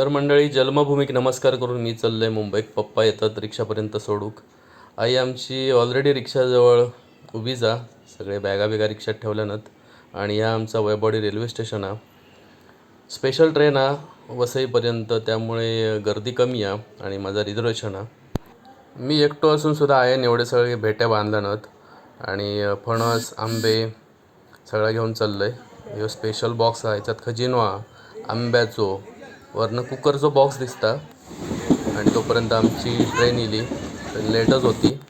तर मंडळी जन्मभूमीक नमस्कार करून मी चाललो आहे मुंबईत. पप्पा येतात रिक्षापर्यंत सोडूक. आई आमची ऑलरेडी रिक्षाजवळ उभी जा. सगळे बॅगा बिगा रिक्षात ठेवल्यानत. आणि ह्या आमचा वैभवडी रेल्वे स्टेशन हा स्पेशल ट्रेन हा वसईपर्यंत. त्यामुळे गर्दी कमी आहे आणि माझा रिझर्वेशन हा मी एकटो असून सुद्धा आयन एवढे सगळे भेट्या बांधल्यानत. आणि फणस आंबे सगळं घेऊन चाललं आहे ह्यो स्पेशल बॉक्स आहे ह्याच्यात खजिनो हा आंब्याचो. वरनं कुकरचो बॉक्स दिसता. आणि तोपर्यंत आमची ट्रेन येली. लेटच होती.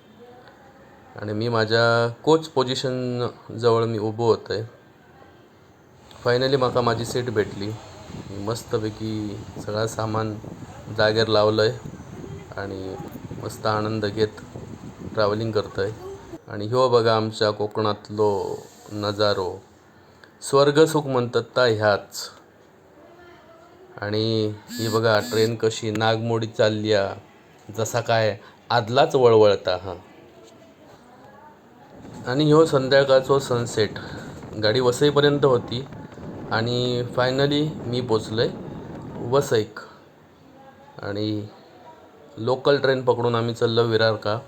आणि मी माझ्या कोच पोझिशन जवळ मी उभो होतो आहे फायनली म्हाका माझी सीट भेटली. मस्तपैकी सगळं सामान जागेर लावलं आहे आणि मस्त आनंद घेत ट्रॅव्हलिंग करतो आहे आणि ह्यो बघा आमच्या कोकणातलो नजारो. स्वर्गसुख म्हणतात ता ह्याच. आणि ही बघा ट्रेन कशी नागमोडी चालली आहे. जसा काय आदलाच वळवळता हा. आणि ह्यो संध्याकाळचो सनसेट गाडी वसईपर्यंत होती आणि फायनली मी पोचलो आहे वसईक. आणि लोकल ट्रेन पकडून आम्ही चाललो विरार का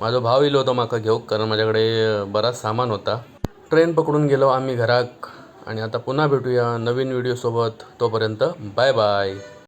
माझो भाव इलो होतो माका घेऊक कारण माझ्याकडे बराच सामान होता. ट्रेन पकडून गेलो आम्ही घराक. आणि आता पुन्हा भेटूया नवीन व्हिडिओसोबत तोपर्यंत बाय बाय